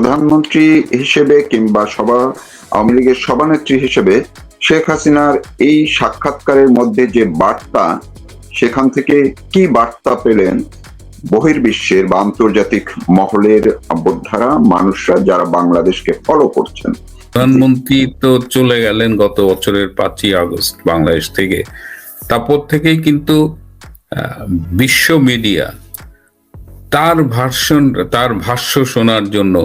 প্রধানমন্ত্রী হিসেবে কিংবা সভা, আওয়ামী লীগের সভানেত্রী হিসেবে শেখ হাসিনার এই সাক্ষাৎকারের মধ্যে যে বার্তা, সেখান থেকে কি বার্তা পেলেন বহির্বিশ্বের বা আন্তর্জাতিক মহলের বোদ্ধারা মানুষরা যারা বাংলাদেশকে ফলো করছেন? প্রধানমন্ত্রী তো চলে গেলেন গত বছরের পাঁচই আগস্ট বাংলাদেশ থেকে। তারপর থেকেই কিন্তু বিশ্ব মিডিয়া তার ভার্সন তার ভাষ্য শোনার জন্য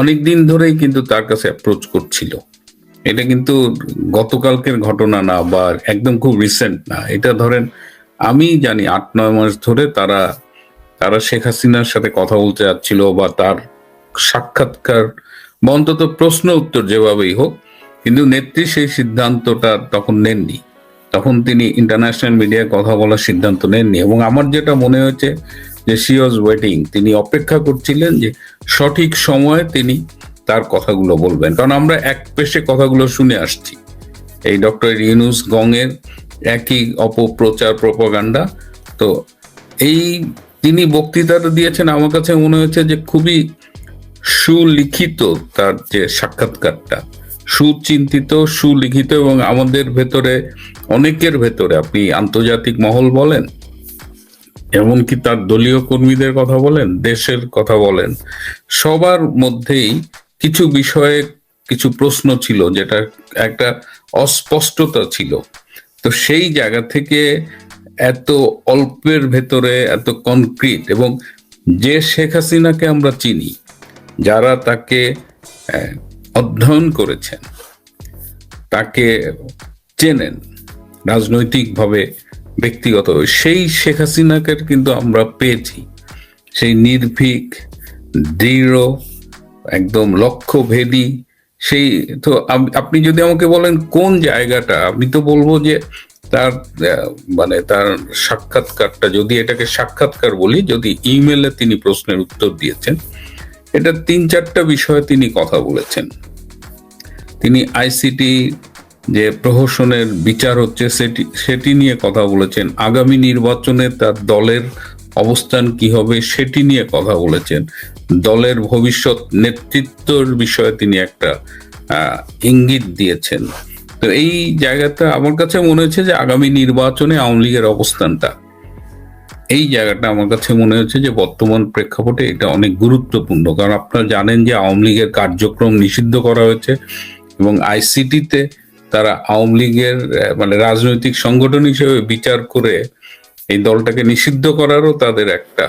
অনেক দিন ধরেই কিন্তু তার কাছে অ্যাপ্রোচ করছিল। এটা কিন্তু গতকালকের ঘটনা না বা একদম খুব রিসেন্ট না। এটা ধরেন আমি জানি আট, নয় মাস ধরে তারা তারা শেখ হাসিনার সাথে কথা বলতে যাচ্ছিল বা তার সাক্ষাৎকার বা অন্তত প্রশ্ন উত্তর যেভাবেই হোক, কিন্তু নেত্রী সেই সিদ্ধান্তটা তখন নেননি। তখন তিনি ইন্টারন্যাশনাল মিডিয়ায় কথা বলার সিদ্ধান্ত নেননি এবং আমার যেটা মনে হয়েছে যে শি ওয়াজ ওয়েটিং তিনি অপেক্ষা করছিলেন যে সঠিক সময়ে তিনি তার কথাগুলো বলবেন। কারণ আমরা এক পেশে কথাগুলো শুনে আসছি। এই ডক্টর ইউনুস গংয়ের একই অপপ্রচার, প্রপাগান্ডা। তো এই তিনি বক্তৃতাটা দিয়েছেন, আমার কাছে মনে হয়েছে যে খুবই সুলিখিত তার যে সাক্ষাৎকারটা। সুচিন্তিত, সুলিখিত এবং আমাদের ভেতরে, অনেকের ভেতরে, আপনি আন্তর্জাতিক মহল বলেন এমনকি তার দলীয় কর্মীদের কথা বলেন, দেশের কথা বলেন, সবার মধ্যেই কিছু বিষয়ে কিছু প্রশ্ন ছিল যেটা একটা অস্পষ্টতা ছিল। তো সেই জায়গা থেকে এত অল্পের ভেতরে এত কনক্রিট এবং যে শেখ হাসিনাকে আমরা চিনি, যারা তাকে অধ্যয়ন করেছেন, তাকে চেনেন, রাজনৈতিকভাবে ব্যক্তিগত। সেই শেখ হাসিনাকে কিন্তু আমরা পেয়েছি। সেই নির্ভীক, দৃঢ়, একদম লক্ষ্যভেদী, সেই তো আপনি যদি আমাকে বলেন কোন জায়গাটা, আমি তো বলব যে তার মানে তার সাক্ষাৎকারটা, যদি এটাকে সাক্ষাৎকার বলি, যদি ইমেলে তিনি প্রশ্নের উত্তর দিয়েছেন, এটা তিন চারটা বিষয়ে তিনি কথা বলেছেন। তিনি আইসিটি যে প্রহসনের বিচার হচ্ছে, সেটি সেটি নিয়ে কথা বলেছেন। আগামী নির্বাচনে তার দলের অবস্থান কি হবে, সেটি নিয়ে কথা বলেছেন। দলের ভবিষ্যৎ নেতৃত্বর বিষয়ে তিনি একটা ইঙ্গিত দিয়েছেন। তো এই জায়গাটা আমার কাছে মনে হচ্ছে যে আগামী নির্বাচনে আওয়ামী লীগের অবস্থানটা, এই জায়গাটা আমার কাছে মনে হচ্ছে যে বর্তমান প্রেক্ষাপটে এটা অনেক গুরুত্বপূর্ণ। কারণ আপনারা জানেন যে আওয়ামী লীগের কার্যক্রম নিষিদ্ধ করা হয়েছে এবং আইসিটিতে তারা আওয়ামী লীগের মানে রাজনৈতিক সংগঠন হিসেবে বিচার করে এই দলটাকে নিষিদ্ধ করারও তাদের একটা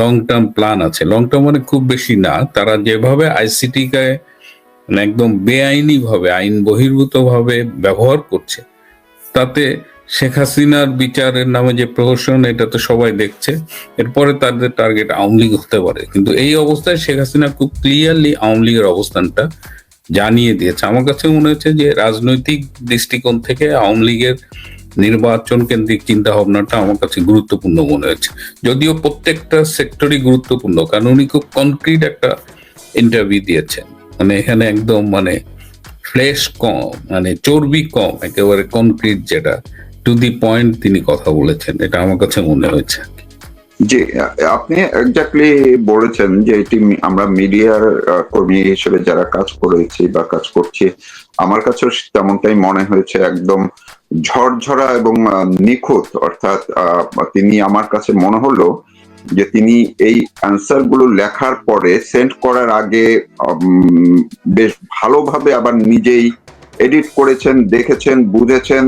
লং টার্ম প্ল্যান আছে। লং টার্ম মানে খুব বেশি না, তারা যেভাবে আইসিটিকে মানে একদম বেআইনি ভাবে আইন বহির্ভূত ভাবে ব্যবহার করছে, তাতে শেখ হাসিনার বিচারের নামে যে প্রহসন, এটা তো সবাই দেখছে, এরপরে তাদের টার্গেট আওয়ামী লীগ হতে পারে। কিন্তু এই অবস্থায় শেখ হাসিনা খুব ক্লিয়ারলি আওয়ামী লীগের অবস্থানটা জানিয়ে দিয়েছে। আমার কাছে মনে হচ্ছে যে রাজনৈতিক দৃষ্টিকোণ থেকে আওয়ামী লীগের নির্বাচন কেন্দ্রিক চিন্তা ভাবনাটা আমার কাছে গুরুত্বপূর্ণ মনে হয়েছে যদিও প্রত্যেকটা সেক্টরই গুরুত্বপূর্ণ, কারণ উনি খুব কনক্রিট একটা ইন্টারভিউ দিয়েছেন। মানে এখানে একদম মানে ফ্লেশ কম মানে চর্বি কম, একেবারে কনক্রিট যেটা টু দি পয়েন্ট তিনি কথা বলেছেন, এটা আমার কাছে মনে হয়েছে। যে, আপনি এক্স্যাক্টলি বলেছেন যে, এটি আমরা মিডিয়ার কর্মী হিসেবে যারা কাজ করেছি বা কাজ করছি, আমার কাছেও তেমনটাই মনে হয়েছে একদম ঝরঝরা এবং নিখুঁত। অর্থাৎ তিনি আমার কাছে মনে হলো যে, তিনি এই অ্যান্সারগুলো লেখার পরে সেন্ড করার আগে বেশ ভালোভাবে আবার নিজেই এডিট করেছেন, দেখেছেন, বুঝেছেন।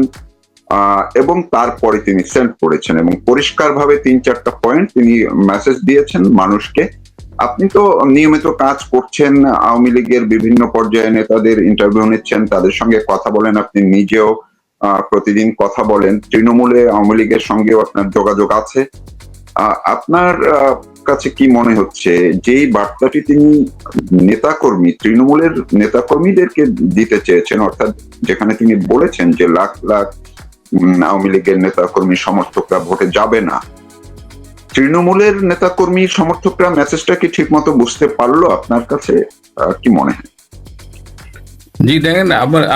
এবং তারপরে তিনি সেন্ড করেছেন এবং পরিষ্কারভাবে তিন চারটা পয়েন্ট তিনি মেসেজ দিয়েছেন মানুষকে। আপনি তো নিয়মিত কাজ করছেন, আওয়ামী লীগের বিভিন্ন পর্যায়ে নেতাদের ইন্টারভিউ নিচ্ছেন, তাদের সঙ্গে কথা বলেন, আপনি নিজেও প্রতিদিন কথা বলেন। তৃণমূলে আওয়ামী লীগের সঙ্গেও আপনার যোগাযোগ আছে। আপনার কাছে কি মনে হচ্ছে যেই বার্তাটি তিনি নেতাকর্মী, তৃণমূলের নেতাকর্মীদেরকে দিতে চেয়েছেন, অর্থাৎ যেখানে তিনি বলেছেন যে লাখ লাখ আওয়ামী লীগের নেতাকর্মী সমর্থকরা ভোটে যাবে না। তৃণমূলের নেতাকর্মী সমর্থকরা মেসেজটা কি ঠিক মতো বুঝতে পারল আপনার কাছে? কি মনে হয়? জি, দেখেন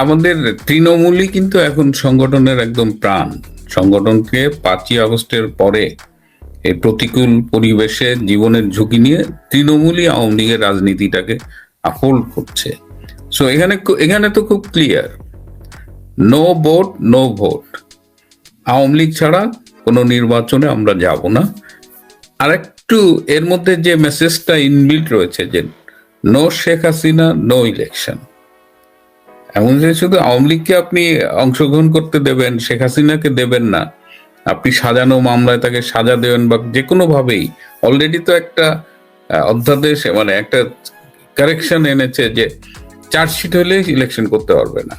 আমাদের তৃণমূলই কিন্তু এখন সংগঠনের একদম প্রাণ। সংগঠনকে পাঁচই আগস্টের পরে এই প্রতিকূল পরিবেশে জীবনের ঝুঁকি নিয়ে তৃণমূলই আওয়ামী লীগের রাজনীতিটাকে হোল্ড করছে। সো এখানে এখানে তো খুব clear no vote no vote Awami League ছাড়া কোনো নির্বাচনে আমরা যাব না। আর একটু এর মধ্যে যে মেসেজটা ইনবিল্ট রয়েছে যে no Sheikh Hasina no election এমন যে শুধু আওয়ামী লীগকে আপনি অংশগ্রহণ করতে দেবেন শেখ হাসিনাকে দেবেন না। আপনি সাজানো মামলায় তাকে সাজা দেবেন বা যে কোনো ভাবেই অলরেডি তো একটা অধ্যাদেশ মানে একটা কারেকশন এনেছে যে, চার্জশিট হলে ইলেকশন করতে পারবে না।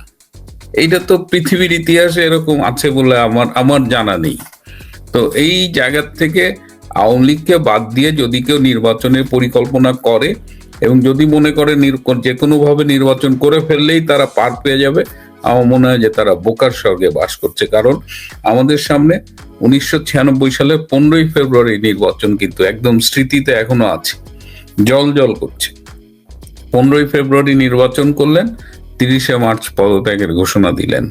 এইটা তো পৃথিবীর ইতিহাসে এরকম আছে বলে আমার আমার জানা নেই। তো এই জায়গার থেকে আওয়ামী লীগকে বাদ দিয়ে যদি কেউ নির্বাচনের পরিকল্পনা করে এবং যদি মনে করে যে কোনো ভাবে নির্বাচন করে ফেললেই তারা পার পেয়ে যাবে, আমার মনে হয় যে তারা বোকার স্বর্গে বাস করছে। কারণ আমাদের সামনে উনিশশো সালের পনেরোই ফেব্রুয়ারি নির্বাচন কিন্তু একদম স্মৃতিতে এখনও আছে। জল জল করছে। পনেরোই ফেব্রুয়ারি নির্বাচন করলেন তিরিশে মার্চ পদত্যাগের ঘোষণা দিলেন।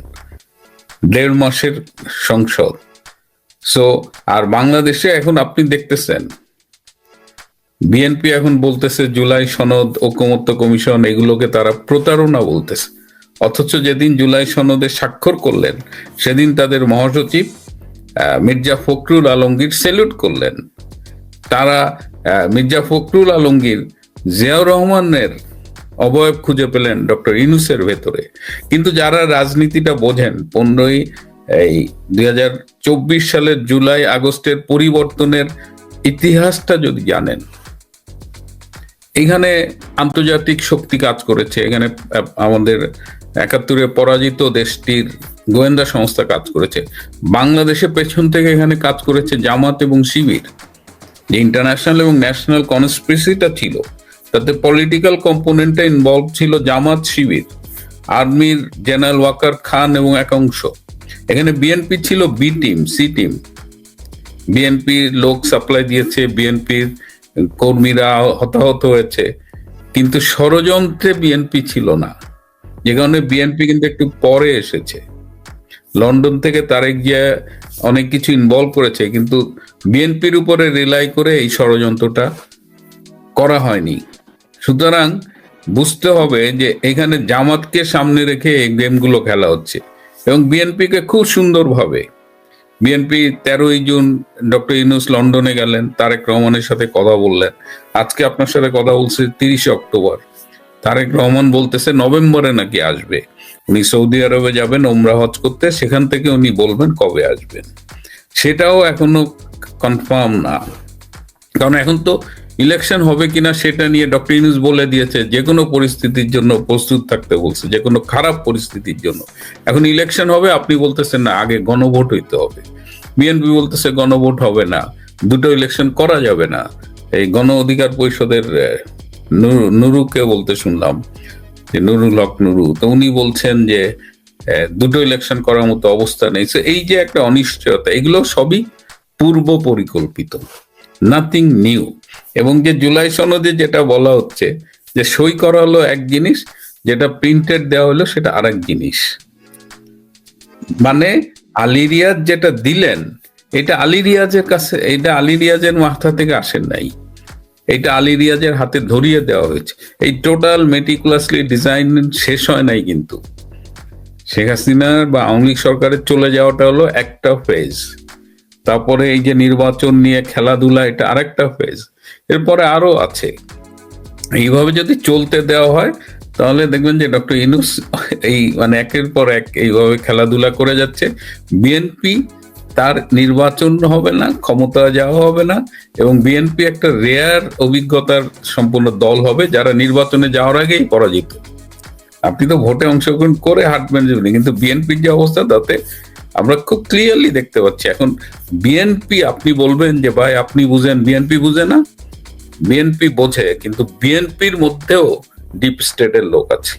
দেড় মাসের সংসদ। সো আর বাংলাদেশে এখন আপনি দেখতেছেন, বিএনপি এখন বলতেছে জুলাই সনদ, ঐকমত্য কমিশন, এগুলোকে তারা প্রতারণা বলতেছে। অথচ যেদিন জুলাই সনদে স্বাক্ষর করলেন, সেদিন তাদের মহাসচিব মির্জা ফখরুল আলমগীর সেলুট করলেন। তারা মির্জা ফখরুল আলমগীর, জিয়াউর রহমানের অবয়ব খুঁজে পেলেন ডক্টর ইনুসের ভেতরে। কিন্তু যারা রাজনীতিটা বোঝেন, পনেরোই, এই দুই হাজার চব্বিশ সালের জুলাই আগস্টের পরিবর্তনের ইতিহাসটা যদি জানেন, এখানে আন্তর্জাতিক শক্তি কাজ করেছে। এখানে আমাদের একাত্তরে পরাজিত দেশটির গোয়েন্দা সংস্থা কাজ করেছে। বাংলাদেশের পেছন থেকে এখানে কাজ করেছে জামাত এবং শিবির। যে ইন্টারন্যাশনাল এবং ন্যাশনাল কনস্পিরেসিটা ছিল তাতে পলিটিক্যাল কম্পোনেন্টটা ইনভলভ ছিল জামাত শিবির, আর্মির জেনারেল ওয়াকার খান এবং একাংশ এখানে বিএনপি ছিল বি টিম সি টিম বিএনপির লোক সাপ্লাই দিয়েছে বিএনপির কর্মীরা হতাহত হয়েছে। কিন্তু ষড়যন্ত্রে বিএনপি ছিল না। যে কারণে বিএনপি কিন্তু একটু পরে এসেছে। লন্ডন থেকে তারেক জিয়া অনেক কিছু ইনভলভ করেছে, কিন্তু বিএনপির উপরে রিলাই করে এই ষড়যন্ত্রটা করা হয়নি। সুতরাং বুঝতে হবে যে এখানে জামাতকে সামনে রেখে এই গেমগুলো খেলা হচ্ছে। এবং বিএনপিকে খুব সুন্দরভাবে, বিএনপি তেরোই জুন ডক্টর ইউনুস লন্ডনে গেলেন, তারেক রহমানের সাথে কথা বললেন। আজকে আপনার সাথে কথা বলছে তিরিশে অক্টোবর। তারেক রহমান বলতেছে নভেম্বরে নাকি আসবে। উনি সৌদি আরবে যাবেন ওমরা হজ করতে, সেখান থেকে উনি বলবেন কবে আসবেন। সেটাও এখনও কনফার্ম না। কারণ এখন তো ইলেকশন হবে কিনা সেটা নিয়ে ডক্টর ইউনুস বলে দিয়েছে, যে কোনো পরিস্থিতির জন্য প্রস্তুত থাকতে বলছে, যে কোনো খারাপ পরিস্থিতির জন্য। এখন ইলেকশন হবে, আপনি বলতেছেন না, আগে গণভোট হইতে হবে। বিএনপি বলতেছে গণভোট হবে না, দুটো ইলেকশন করা যাবে না। এই গণ অধিকার পরিষদের নুরুকে বলতে শুনলাম, যে নুরুল হক নুরু, তো উনি বলছেন যে দুটো ইলেকশন করার মতো অবস্থা নেই। So, এই যে একটা অনিশ্চয়তা, এগুলো সবই পূর্ব পরিকল্পিত নাথিং নিউ এবং যে জুলাই সনদে যেটা বলা হচ্ছে যে সই করা হলো এক জিনিস, যেটা প্রিন্টেড দেওয়া হলো সেটা আরেক জিনিস। মানে আলিরিয়াজ যেটা দিলেন, এটা আলী রিয়াজের কাছে, এটা আলী রিয়াজের মাথা থেকে আসেন নাই। এটা আলী রিয়াজের হাতে ধরিয়ে দেওয়া হয়েছে। এই টোটাল মেটিকুলাসলি ডিজাইন শেষ হয় নাই কিন্তু। শেখ হাসিনার বা আওয়ামী লীগ সরকারের চলে যাওয়াটা হলো একটা ফেজ তারপরে এই যে নির্বাচন নিয়ে খেলাধুলা, এটা আরেকটা ফেজ এরপরে আরও আছে। এইভাবে যদি চলতে দেওয়া হয়, তাহলে দেখবেন যে ডক্টর ইনুস এই মানে একের পর এক এইভাবে খেলাধুলা করে যাচ্ছে। বিএনপি তার নির্বাচন হবে না, ক্ষমতা যাওয়া হবে না, এবং বিএনপি একটা রেয়ার অভিজ্ঞতার সম্পূর্ণ দল হবে, যারা নির্বাচনে যাওয়ার আগেই পরাজিত। আপনি তো ভোটে অংশগ্রহণ করে হাঁটবেন জীবনে কিন্তু বিএনপির যে অবস্থা তাতে আমরা খুব ক্লিয়ারলি দেখতে পাচ্ছি। এখন বিএনপি, আপনি বলবেন যে, ভাই, আপনি বুঝেন, বিএনপি বুঝে না? বিএনপি বোঝে, কিন্তু বিএনপির মধ্যেও ডিপ স্টেটের লোক আছে।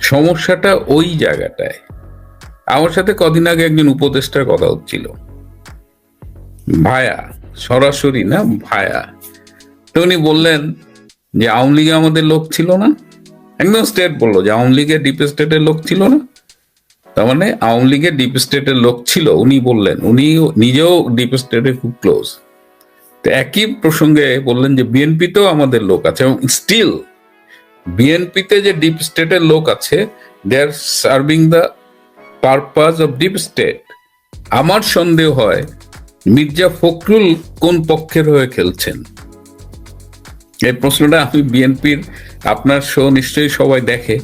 সমস্যাটা ওই জায়গাটায়। আমার সাথে কদিন আগে একজন উপদেষ্টার কথা হচ্ছিল। ভায়া, সরাসরি না, ভায়া। তো উনি বললেন যে, আওয়ামী লীগে আমাদের লোক ছিল না। একদম স্টেট বলল যে আওয়ামী লীগের ডিপ স্টেটের লোক ছিল না। তার মানে আওয়ামী লীগের ডিপ স্টেটের লোক ছিল, উনি বললেন, উনি নিজেও ডিপ স্টেটে খুব ক্লোজ তো একই প্রসঙ্গে বললেন যে বিএনপিতেও আমাদের লোক আছে এবং স্টিল বিএনপিতে যে ডিপ স্টেটের লোক আছে they are serving the purpose of deep state আমার সন্দেহ হয়, মির্জা ফখরুল কোন পক্ষের হয়ে খেলছেন? এই প্রশ্নটা আমি বিএনপির আপনার শো নিশ্চয়ই সবাই দেখে।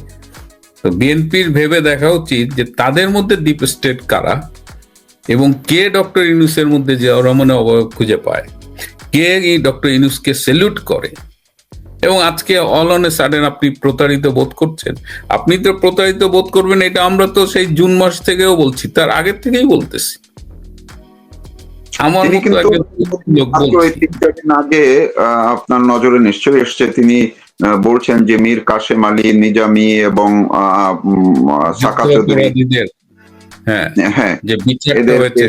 তো বিএনপির ভেবে দেখা উচিত যে তাদের মধ্যে ডিপ স্টেট কারা এবং কে ডক্টর ইউনুসের মধ্যে যে রমণে অবয়ব খুঁজে পায়। কে এই ডক্টর ইউনুসকে সেলুট করে? এবং আজকে অল অন এ সাডেন আপনি প্রতারিত বোধ করছেন? আপনি তো প্রতারিত বোধ করবেন এটা আমরা তো সেই জুন মাস থেকেও বলছি তার আগের থেকেই বলতেছি। আমার আগে আপনার নজরে নিশ্চয়ই এসছে। তিনি বলছেন যে মীর কাশেম আলী নিজামি এবং সাকা চৌধুরী। হ্যাঁ হ্যাঁ যে হয়েছে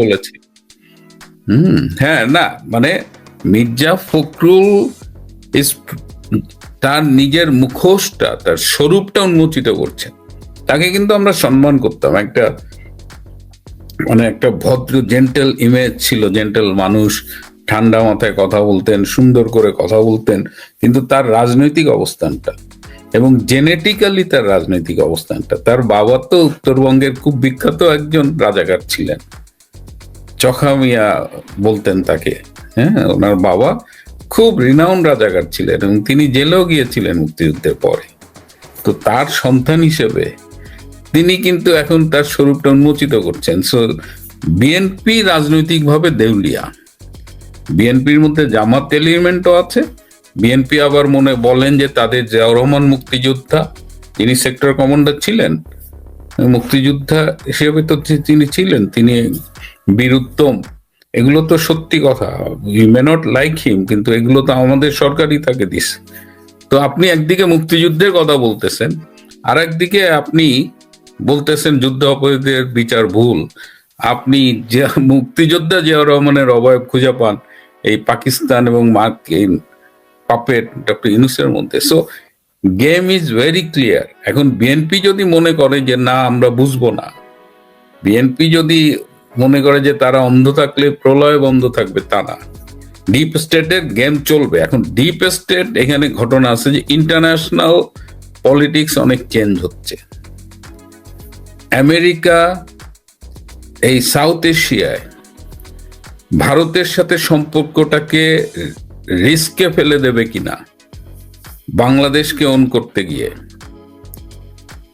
বলেছে। হুম হ্যাঁ না মানে মির্জা ফখরুল তার নিজের মুখোশটা তার স্বরূপটা উন্মোচিত করছেন। তাকে কিন্তু আমরা সম্মান করতাম। একটা মানে একটা ভদ্র জেন্টেল ইমেজ ছিল জেন্টেল মানুষ ঠান্ডা মাথায় কথা বলতেন, সুন্দর করে কথা বলতেন, কিন্তু তার রাজনৈতিক অবস্থানটা এবং জেনেটিক্যালি তার রাজনৈতিক অবস্থানটা, তার বাবা তো উত্তরবঙ্গের খুব বিখ্যাত একজন রাজাকার ছিলেন। চখা মিয়া বলতেন তাকে হ্যাঁ ওনার বাবা খুব রিনাউন রাজাকার ছিলেন এবং তিনি জেলেও গিয়েছিলেন মুক্তিযুদ্ধের পরে। তো তার সন্তান হিসেবে তিনি কিন্তু এখন তার স্বরূপটা উন্মোচিত করছেন। সো বিএনপি রাজনৈতিকভাবে দেউলিয়া। বিএনপির মধ্যে জামাত এলিমেন্টও আছে। বিএনপি আবার মনে বলেন যে তাদের জিয়াউর রহমান মুক্তিযোদ্ধা তিনি সেক্টর কমান্ডার ছিলেন, মুক্তিযোদ্ধা হিসেবে তো তিনি ছিলেন, তিনি বীরুত্তম। এগুলো তো সত্যি কথা you may not like him কিন্তু এগুলো তো আমাদের সরকারই তাকে দিস তো আপনি একদিকে মুক্তিযুদ্ধের কথা বলতেছেন আর একদিকে আপনি বলতেছেন যুদ্ধ অপরাধীদের বিচার ভুল। আপনি যে মুক্তিযোদ্ধা জিয়াউর রহমানের অবয়ব খুঁজে পান এই পাকিস্তান এবং মার্ক পাপেট ডক্টর ইউনুসের মধ্যে। So game is very clear এখন বিএনপি যদি মনে করে যে না, আমরা বুঝব না বিএনপি যদি মনে করে যে তারা অন্ধ থাকলে, প্রলয় বন্ধ থাকবে, তা না। ডিপ স্টেটের গেম চলবে। এখন ডিপ স্টেট এখানে ঘটনা আছে যে ইন্টারন্যাশনাল পলিটিক্স অনেক চেঞ্জ হচ্ছে। আমেরিকা এই সাউথ এশিয়ায় ভারতের সাথে সম্পর্কটাকে রিস্কে ফেলে দেবে কিনা? বাংলাদেশকে অন করতে গিয়ে।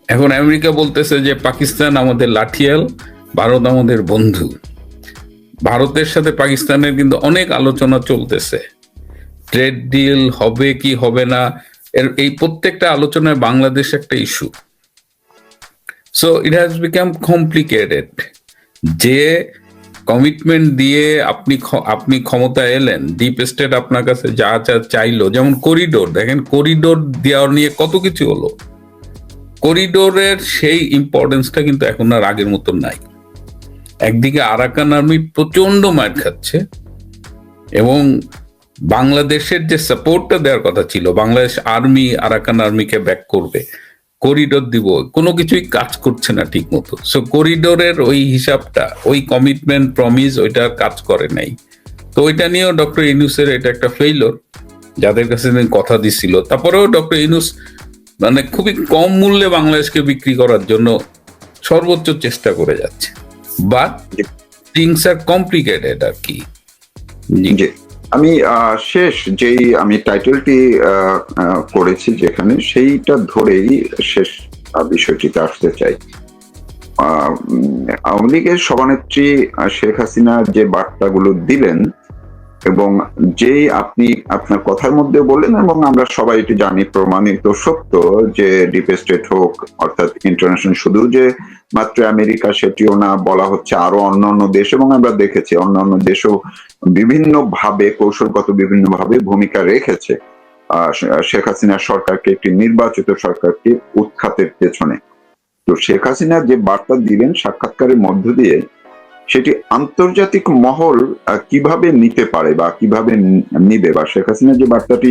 এখন আমেরিকা বলতেছে যে, পাকিস্তান আমাদের লাঠিয়াল, ভারত আমাদের বন্ধু। ভারতের সাথে পাকিস্তানের কিন্তু অনেক আলোচনা চলতেছে। ট্রেড ডিল হবে কি হবে না, এর এই প্রত্যেকটা আলোচনায় বাংলাদেশ একটা issue so it has become complicated যে কমিটমেন্ট দিয়ে আপনি আপনি ক্ষমতায় এলেন ডিপ স্টেট আপনার কাছে যা যা চাইলো, যেমন করিডোর দেখেন করিডোর দেওয়ার নিয়ে কত কিছু হলো। করিডোরের সেই ইম্পর্টেন্সটা কিন্তু এখন আর আগের মতো নাই। একদিকে আরাকান আর্মি প্রচণ্ড মার খাচ্ছে এবং বাংলাদেশের যে সাপোর্টটা দেওয়ার কথা ছিল, বাংলাদেশ আর্মি আরাকান আর্মিকে ব্যাক করবে করিডোর দিব। কোনো কিছুই কাজ করছে না ঠিক মতো সো করিডোরের ওই হিসাবটা ওই কমিটমেন্ট প্রমিস ওইটা কাজ করে নাই। তো ওইটা নিয়েও ডক্টর ইনুসের এটা একটা ফেইলর যাদের কাছে কথা দিছিল। তারপরেও ডক্টর ইনুস মানে খুবই কম মূল্যে বাংলাদেশকে বিক্রি করার জন্য সর্বোচ্চ চেষ্টা করে যাচ্ছে। বাট থিংস আর কমপ্লিকেটেড আর কি। আমি শেষ যেই আমি টাইটেলটি করেছি যেখানে, সেইটা ধরেই শেষ বিষয়টিতে আসতে চাই। আওয়ামী লীগের সভানেত্রী শেখ হাসিনা যে বার্তাগুলো দিলেন এবং যেই আপনি আপনার কথার মধ্যে বললেন এবং আমরা সবাই এটি জানি, প্রমাণিত, সত্য যে ডিপ স্টেট হোক, অর্থাৎ ইন্টারন্যাশনাল শুধু যে মাত্র আমেরিকা সেটিও না, বলা হচ্ছে আরও অন্যান্য দেশ এবং আমরা দেখেছি অন্যান্য দেশও বিভিন্ন ভাবে কৌশলগত বিভিন্ন ভাবে ভূমিকা রেখেছে। শেখ হাসিনা সরকারকে একটি নির্বাচিত সরকারকে উৎখাতের পেছনে। তো শেখ হাসিনা যে বার্তা দিলেন সাক্ষাৎকারের মধ্য দিয়ে সেটি আন্তর্জাতিক মহল কীভাবে নিতে পারে বা কীভাবে নিবে? বা শেখ হাসিনা যে বার্তাটি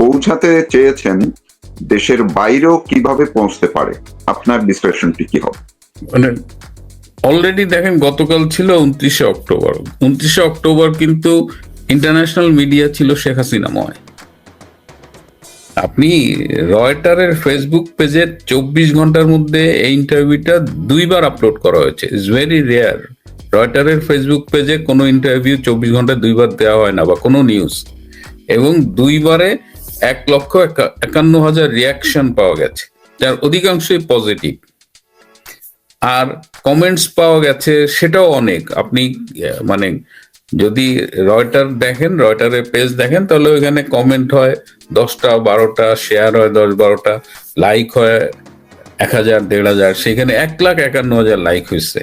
পৌঁছাতে চেয়েছেন, দেশের বাইরেও কীভাবে পৌঁছতে পারে? আপনার বিশ্লেষণটি কি হবে? মানে অলরেডি দেখেন, গতকাল ছিল উনত্রিশে অক্টোবর। উনত্রিশে অক্টোবর কিন্তু ইন্টারন্যাশনাল মিডিয়া ছিল শেখ হাসিনাময়। আপনি রয়টারের ফেসবুক পেজে চব্বিশ ঘণ্টার মধ্যে এই ইন্টারভিউটা দুইবার আপলোড করা হয়েছে। ইটস ভেরি রেয়ার রয়টারের ফেসবুক পেজে কোনো ইন্টারভিউ চব্বিশ ঘন্টায় দুইবার দেওয়া হয় না বা কোনো নিউজ এবং দুইবারে এক লক্ষ একান্ন হাজার রিয়াকশন পাওয়া গেছে, যার অধিকাংশই পজিটিভ আর কমেন্টস পাওয়া গেছে, সেটাও অনেক। আপনি মানে যদি রয়টার দেখেন, রয়টারের পেজ দেখেন, তাহলে ওইখানে কমেন্ট হয়, দশটা, বারোটা শেয়ার হয় দশ, বারোটা লাইক হয় এক হাজার, দেড় হাজার, সেখানে এক লাখ একান্ন হাজার লাইক হয়েছে।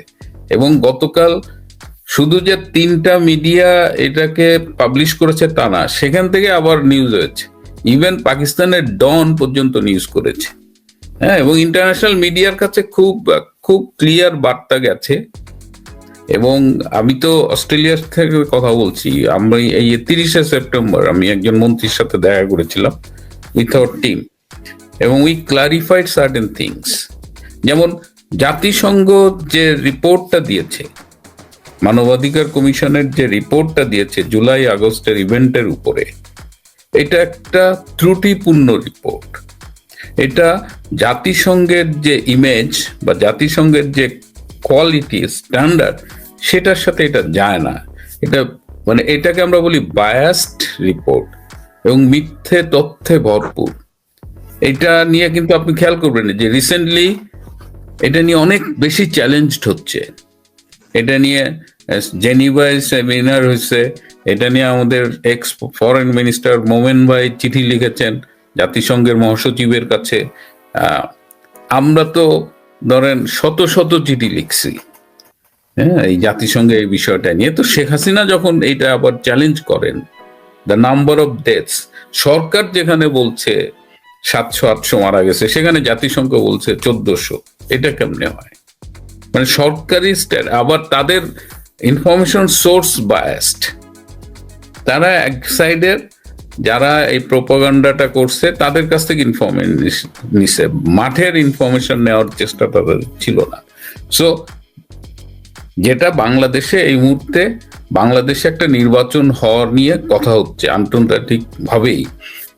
এবং গতকাল শুধু যে তিনটা মিডিয়া এটাকে পাবলিশ করেছে তা না, সেখান থেকে আবার নিউজ হয়েছে। ইভেন পাকিস্তানের ডন পর্যন্ত নিউজ করেছে। হ্যাঁ এবং ইন্টারন্যাশনাল মিডিয়ার কাছে খুব খুব ক্লিয়ার বার্তা গেছে। এবং আমি তো অস্ট্রেলিয়ার থেকে কথা বলছি। আমরা এই তিরিশে সেপ্টেম্বর আমি একজন মন্ত্রীর সাথে দেখা করেছিলাম উইথ আওয়ার টিম এবং উই ক্লারিফাইড সার্টেন থিংস যেমন জাতিসংঘ যে রিপোর্টটা দিয়েছে, মানবাধিকার কমিশনের যে রিপোর্টটা দিয়েছে জুলাই আগস্টের ইভেন্টের উপরে, এটা একটা ত্রুটিপূর্ণ রিপোর্ট। এটা জাতিসংঘের যে ইমেজ বা জাতিসংঘের যে কোয়ালিটি স্ট্যান্ডার্ড সেটার সাথে এটা যায় না। এটা মানে এটাকে আমরা বলি বায়াসড রিপোর্ট এবং মিথ্যে তথ্যে ভরপুর। এটা নিয়ে কিন্তু আপনি খেয়াল করবেন যে রিসেন্টলি এটা নিয়ে অনেক বেশি চ্যালেঞ্জড হচ্ছে। এটা নিয়ে জেনিভায় সেমিনার হয়েছে। এটা নিয়ে আমাদের এক্স ফরেন মিনিস্টার মোমেন ভাই চিঠি লিখেছেন জাতিসংঘের মহাসচিবের কাছে। আমরা তো ধরেন শত শত চিঠি লিখছি। হ্যাঁ এই জাতিসংঘে এই বিষয়টা নিয়ে। তো শেখ হাসিনা যখন এটা আবার চ্যালেঞ্জ করেন দ্য নাম্বার অফ ডেথস সরকার যেখানে বলছে সাতশো, আটশো মারা গেছে। সেখানে জাতিসংঘ বলছে চোদ্দশো। এটা কেমনে হয়? মানে সরকারি স্ট্যাট আবার তাদের ইনফরমেশন সোর্স বায়াসড তারা এক সাইডের যারা এই প্রোপাগান্ডাটা করছে, তাদের কাছ থেকে ইনফরমেশন নিছে। মাঠের ইনফরমেশন নেওয়ার চেষ্টা তাদের ছিল না। সো যেটা বাংলাদেশে এই মুহূর্তে, বাংলাদেশে একটা নির্বাচন হওয়ার নিয়ে কথা হচ্ছে। আন্তর্জাতিক ভাবেই।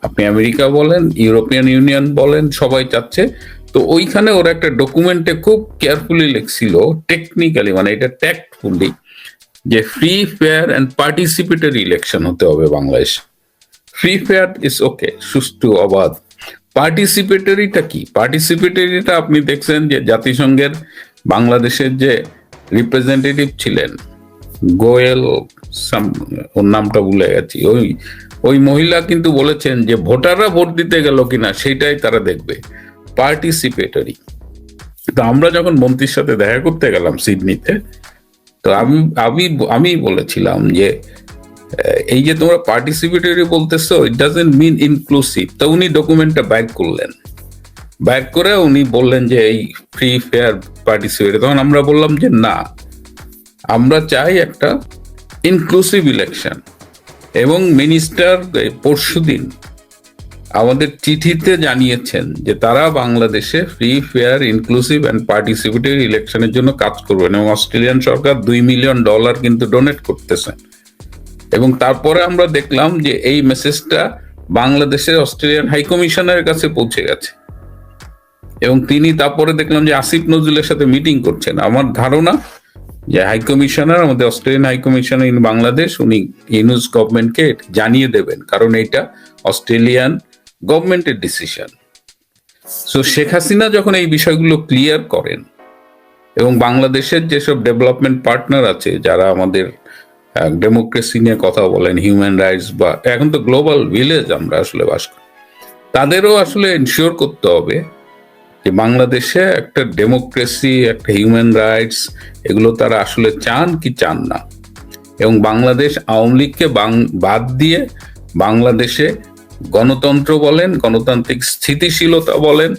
আপনি আমেরিকা বলেন, ইউরোপিয়ান ইউনিয়ন বলেন, সবাই চাচ্ছে। তো ওইখানে ওরা একটা ডকুমেন্টে খুব কেয়ারফুলি লিখছিল টেকনিক্যালি মানে এটা ট্যাক্টফুলি যে free fair and participatory election হতে হবে Bangladesh. Free fair is okay সুষ্ঠু, অবাধ। পার্টিসিপেটরিটা কি? পার্টিসিপেটরিটা আপনি দেখছেন যে জাতিসংঘের বাংলাদেশের যে রিপ্রেজেন্টেটিভ ছিলেন, গোয়েল ওর নামটা ভুলে গেছি। ওই ওই মহিলা কিন্তু বলেছেন যে ভোটাররা ভোট দিতে গেল কিনা সেটাই তারা দেখবে। পার্টিসিপেটরি তো আমরা যখন মন্ত্রীর সাথে দেখা করতে গেলাম সিডনিতে, তো আমি আমি আমি বলেছিলাম যে এই যে তোমরা পার্টিসিপেটরি বলতেছো ইট ডাজেন্ট মিন ইনক্লুসিভ তো উনি ডকুমেন্টটা ব্যাক করলেন। ব্যাক করে উনি বললেন যে, এই ফ্রি ফেয়ার পার্টিসিপেটরি তখন আমরা বললাম যে, না। আমরা চাই একটা ইনক্লুসিভ ইলেকশন এবং মিনিস্টার পরশু দিন আমাদের চিঠিতে জানিয়েছেন যে তারা বাংলাদেশে free fair inclusive and participatory ইলেকশনের জন্য কাজ করবেন। এবং অস্ট্রেলিয়ান সরকার দুই মিলিয়ন ডলার কিন্তু ডোনেট করতেছেন এবং তারপরে আমরা দেখলাম যে এই মেসেজটা বাংলাদেশের অস্ট্রেলিয়ান হাই কমিশনের কাছে পৌঁছে গেছে। এবং তিনি তারপরে দেখলাম যে আসিফ নজরুলের সাথে মিটিং করছেন। আমার ধারণা যে হাই কমিশনার আমাদের Australian high commissioner in Bangladesh উনি ইউনুস গভর্নমেন্টকে জানিয়ে দেবেন, কারণ এটা অস্ট্রেলিয়ান গভর্নমেন্টের ডিসিশন সো শেখ হাসিনা যখন এই বিষয়গুলো ক্লিয়ার করেন, এবং বাংলাদেশের যেসব ডেভেলপমেন্ট পার্টনার আছে, যারা আমাদের ডেমোক্রেসি নিয়ে কথা বলেন হিউম্যান রাইটস বা, এখন তো গ্লোবাল ভিলেজ আমরা আসলে বাস করি, তাদেরও আসলে এনশিওর করতে হবে যে বাংলাদেশে একটা ডেমোক্রেসি, একটা হিউম্যান রাইটস, এগুলো তারা আসলে চান কি চান না। এবং বাংলাদেশ আওয়ামী লীগকে বাদ দিয়ে বাংলাদেশে গণতন্ত্র বলেন, গণতান্ত্রিক স্থিতিশীলতা বলেন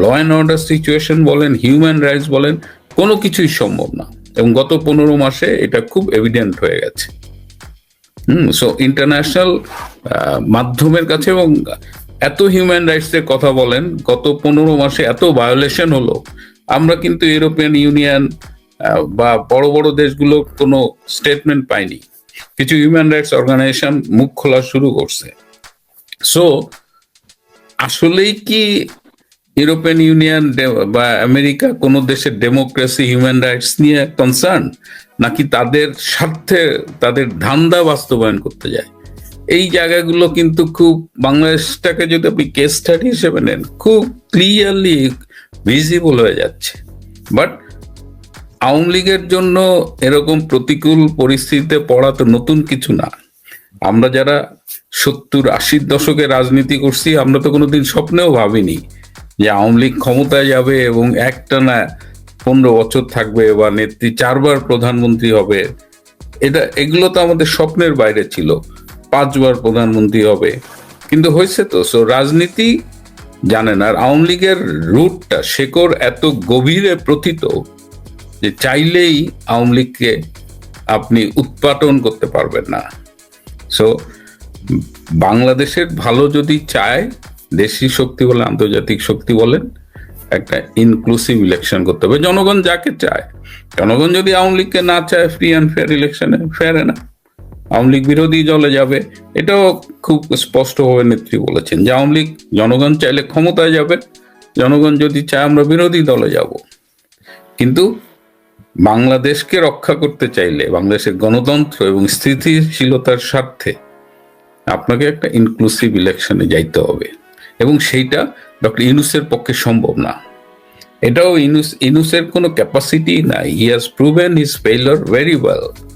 ল অ্যান্ড অর্ডার সিচুয়েশন বলেন হিউম্যান রাইটস বলেন, কোনো কিছুই সম্ভব না। এবং গত পনেরো মাসে এটা খুব এভিডেন্ট হয়ে গেছে। হুম সো ইন্টারন্যাশনাল মাধ্যমের কাছে এবং এত হিউম্যান রাইটস এর কথা বলেন, গত পনেরো মাসে এত ভায়োলেশন হলো। আমরা কিন্তু ইউরোপিয়ান ইউনিয়ন বা বড় বড় দেশগুলো কোনো স্টেটমেন্ট পায়নি কিছু হিউম্যান রাইটস অর্গানাইজেশন মুখ খোলা শুরু করছে। সো আসলেই কি ইউরোপিয়ান ইউনিয়ন বা আমেরিকা কোন দেশের ডেমোক্রেসি হিউম্যান রাইটস নিয়ে কনসার্ন নাকি তাদের স্বার্থে, তাদের ধান্দা বাস্তবায়ন করতে যায়? এই জায়গাগুলো কিন্তু খুব বাংলাদেশটাকে যদি আপনি কেস স্টাডি হিসেবে নেন, খুব ক্লিয়ারলি ভিজিবল হয়ে যাচ্ছে। বাট আওয়ামী লীগের জন্য এরকম প্রতিকূল পরিস্থিতিতে পড়া তো নতুন কিছু না। আমরা যারা সত্তর আশির দশকে রাজনীতি করছি, আমরা তো কোনোদিন স্বপ্নেও ভাবিনি যে আওয়ামী লীগ ক্ষমতায় যাবে এবং একটানা পনেরো বছর থাকবে বা নেত্রী চারবার প্রধানমন্ত্রী হবে। এটা, এগুলো তো আমাদের স্বপ্নের বাইরে ছিল। পাঁচবার প্রধানমন্ত্রী হবে। কিন্তু হয়েছে তো সো রাজনীতি জানেন আর আওয়ামী লীগের রুটটা শেকড় এত গভীরে প্রথিত যে চাইলেই আওয়ামী লীগকে আপনি উৎপাটন করতে পারবেন না। সো বাংলাদেশের ভালো যদি চায়, দেশি শক্তি বলে আন্তর্জাতিক শক্তি বলেন, একটা ইনক্লুসিভ ইলেকশন করতে হবে। জনগণ যাকে চায়, জনগণ যদি আওয়ামী লীগকে না চায় ফ্রি অ্যান্ড ফেয়ার ইলেকশনে ফেয়ার না আওয়ামী লীগ বিরোধী দলে যাবে, এটাও খুব স্পষ্টভাবে নেত্রী বলেছেন যে আওয়ামী লীগ জনগণ চাইলে ক্ষমতায় যাবে, জনগণ যদি চায় আমরা বিরোধী দলে যাব। কিন্তু বাংলাদেশকে রক্ষা করতে চাইলে, বাংলাদেশের গণতন্ত্র এবং স্থিতিশীলতার স্বার্থে আপনাকে একটা ইনক্লুসিভ ইলেকশনে যাইতে হবে। এবং সেইটা ডক্টর ইউনুসের পক্ষে সম্ভব না। এটাও ইনুস ইনুসের কোনো ক্যাপাসিটি নাই। He has proven his failure very well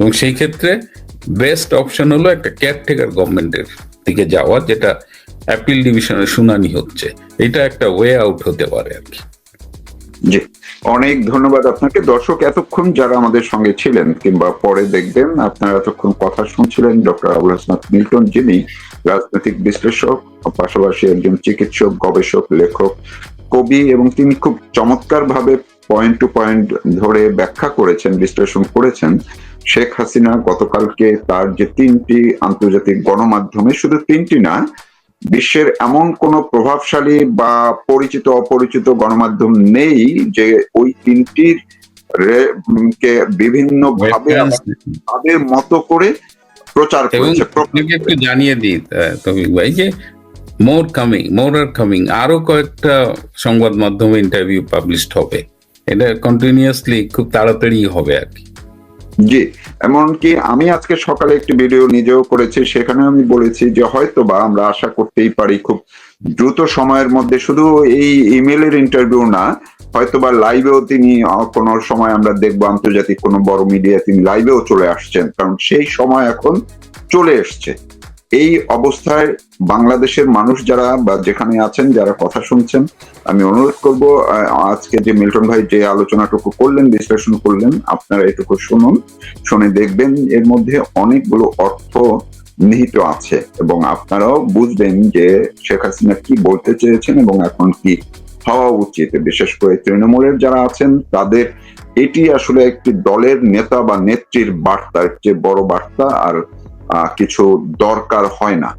এবং সেই ক্ষেত্রে বেস্ট অপশন হলো একটা কেয়ারটেকার গভর্নমেন্টের দিকে যাওয়া, যেটা অ্যাপিল ডিভিশনের শুনানি হচ্ছে। এটা একটা ওয়ে আউট হতে পারে আর কি। জি। অনেক ধন্যবাদ আপনাকে। দর্শক, এতক্ষণ যারা আমাদের সঙ্গে ছিলেন কিংবা পরে দেখবেন, আপনারা এতক্ষণ কথা শুনছিলেন, ডক্টর আবুল হাসনাত মিল্টন যিনি রাজনৈতিক বিশ্লেষক, পাশাপাশি একজন চিকিৎসক, গবেষক, লেখক, কবি এবং তিনি খুব চমৎকার ভাবে পয়েন্ট টু পয়েন্ট ধরে ব্যাখ্যা করেছেন, বিশ্লেষণ করেছেন। শেখ হাসিনা গতকালকে তার যে তিনটি আন্তর্জাতিক গণমাধ্যমে শুধু তিনটি না বিশ্বের এমন কোন প্রভাবশালী বা পরিচিত অপরিচিত গণমাধ্যম নেই যে ওই তিনটির কে বিভিন্ন ভাবে তাদের মতো করে প্রচার করেছে। একটু জানিয়ে দিই তৌফিক ভাই যে মোর কামিং মোর আর কামিং আরও কয়েকটা সংবাদ মাধ্যমে ইন্টারভিউ পাবলিশড হবে। এটা কন্টিনিউয়াসলি খুব তাড়াতাড়ি হবে আর কি। জি, এমনকি আমি আজকে সকালে একটি ভিডিও নিজেও করেছি সেখানে আমি বলেছি যে হয়তো বা আমরা আশা করতেই পারি খুব দ্রুত সময়ের মধ্যে, শুধু এই ইমেলের ইন্টারভিউ না হয়তো বা লাইভেও তিনি কোনো সময় আমরা দেখব আন্তর্জাতিক কোনো বড় মিডিয়া তিনি লাইভেও চলে আসছেন, কারণ সেই সময় এখন চলে এসছে। এই অবস্থায় বাংলাদেশের মানুষ যারা বা যেখানে আছেন, যারা কথা শুনছেন, আমি অনুরোধ করব আজকে যে মিল্টন ভাই যে আলোচনাটুকু করলেন, বিশ্লেষণ করলেন, আপনারা এটুকু শুনুন, শুনে দেখবেন এর মধ্যে অনেকগুলো অর্থ নিহিত আছে এবং আপনারাও বুঝবেন যে শেখ হাসিনা কি বলতে চেয়েছেন এবং এখন কি হওয়া উচিত। বিশেষ করে তৃণমূলের যারা আছেন, তাদের এটি আসলে একটি দলের নেতা বা নেত্রীর বার্তার চেয়ে বড় বার্তা, আর কিছু দরকার হয় না।